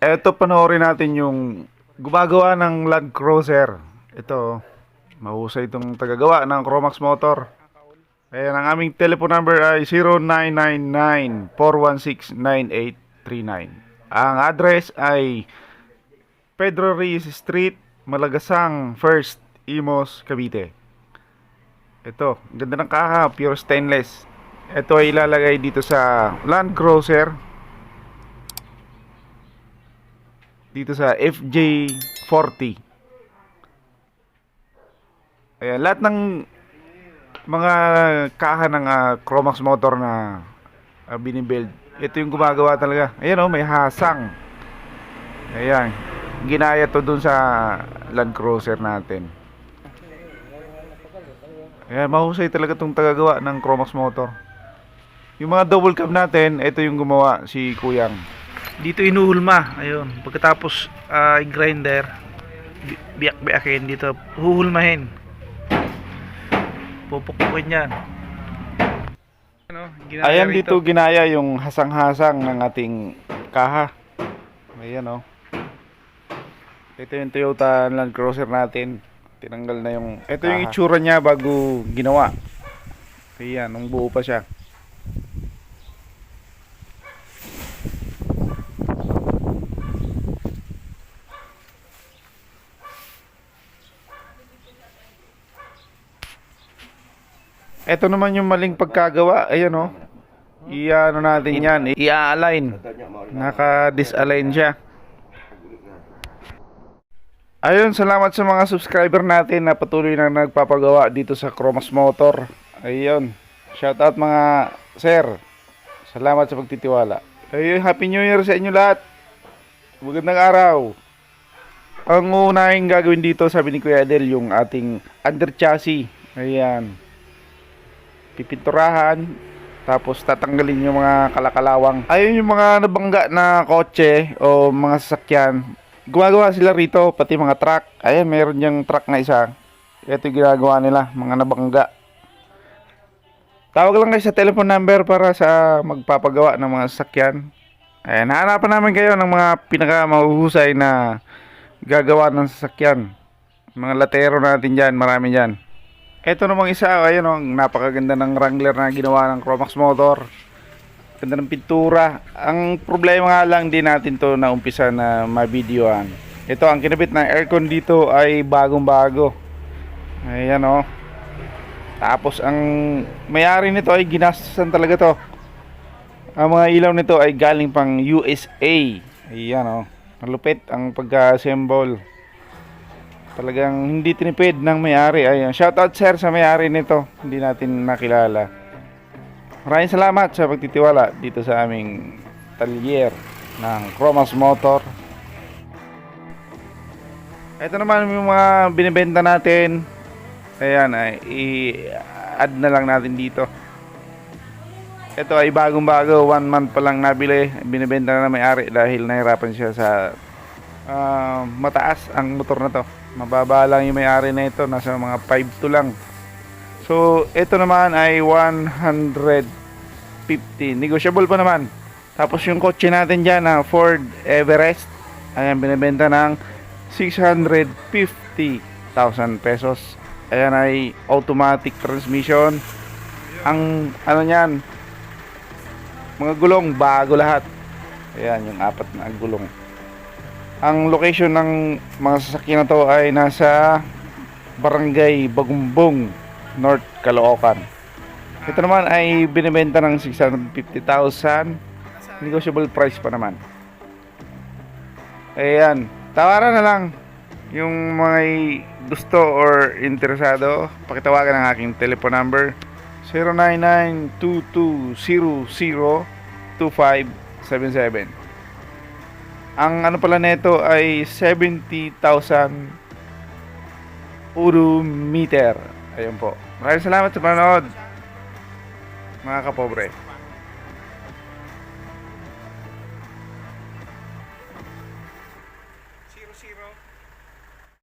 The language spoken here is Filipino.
Eto panoorin natin yung gumagawa ng Land Cruiser. Ito, mahusay itong tagagawa ng Chromax Motor. Ayan, ang aming telephone number ay 0999-416-9839. Ang address ay Pedro Reyes Street, Malagasang, First, Imos, Cavite. Ito, ganda ng kaha, pure stainless. Ito ay ilalagay dito sa Land Cruiser. Dito sa FJ40. Ayan, lahat ng mga kaha ng ah, Chromax motor na uh, binibuild. Ito yung gumagawa talaga. Ayan oh, may hasang. Ayan. Ginaya to dun sa Land Cruiser natin. Ayan, mahusay talaga tong tagagawa ng Chromax motor. Yung mga double cab natin, ito yung gumawa, si Kuyang. Dito inuhulma, ayun. Pagkatapos i-grinder, bi- biyak-biyakin dito, huhulmahin. Pupukpukin yan. Ano, Ayan dito ginaya yung hasang-hasang ng ating kaha. Ayan oh. Ito yung Toyota Land Cruiser natin. Tinanggal na yung... Ito yung itsura niya bago ginawa. Ayan, nung buo pa siya. Ito naman yung maling pagkagawa. Ayan oh. I-ano natin yan. I-align. Naka-disalign siya. Ayun, salamat sa mga subscriber natin na patuloy na nagpapagawa dito sa Chromas Motor. Ayun. Shoutout mga sir. Salamat sa pagtitiwala. Ayun, Happy New Year sa inyo lahat. Magandang araw. Ang unahing gagawin dito, sabi ni Kuya Adel, yung ating under chassis. Ayan. Pipinturahan. Tapos tatanggalin yung mga kalakalawang. Ayun yung mga nabangga na kotse o mga sasakyan. Gumagawa sila rito, pati mga truck. Ayan, meron yung truck na isa. Ito yung ginagawa nila, mga nabangga. Tawag lang kayo sa telephone number para sa magpapagawa ng mga sasakyan. Ayan, hahanapan namin kayo ng mga pinakamahuhusay na gagawa ng sasakyan. Mga latero natin dyan, marami dyan. Ito namang isa, ayun oh, napakaganda ng Wrangler na ginawa ng Chromax Motor. Ganda ng pintura. Ang problema nga lang din natin to na umpisa na mabidyoan. Ito, ang kinabit ng aircon dito ay bagong-bago. Ayan oh. Tapos ang may-ari nito ay ginastasan talaga to. Ang mga ilaw nito ay galing pang USA. Ayan oh. Malupit ang pagka-assemble. Talagang hindi tinipid ng may-ari. Ayan. Shoutout sir sa may-ari nito. Hindi natin nakilala. Maraming salamat sa pagtitiwala dito sa aming talyer ng Chromas Motor. Ito naman yung mga binibenta natin. Ayan, ay i-add na lang natin dito. Ito ay bagong-bago, one month pa lang nabili. Binibenta na ng may-ari dahil nahirapan siya sa ah, mataas ang motor na to. Mababa lang yung may-ari na ito, nasa mga 5 to lang. So, ito naman ay 150. Negotiable pa naman. Tapos yung kotse natin dyan na Ford Everest, ayan, binibenta ng 650,000 pesos. Ayan ay automatic transmission. Ang ano niyan, mga gulong bago lahat. Ayan, yung apat na gulong. Ang location ng mga sasakyan na to ay nasa Barangay Bagumbong, North Caloocan. Ito naman ay binibenta ng 650,000. Negotiable price pa naman. Ayan. Tawaran na lang yung mga gusto or interesado. Pakitawagan ang aking telephone number 099220002577. Ang ano pala nito ay 70,000 meter. Ayun po. Maraming salamat sa panonood. Mga kapobre.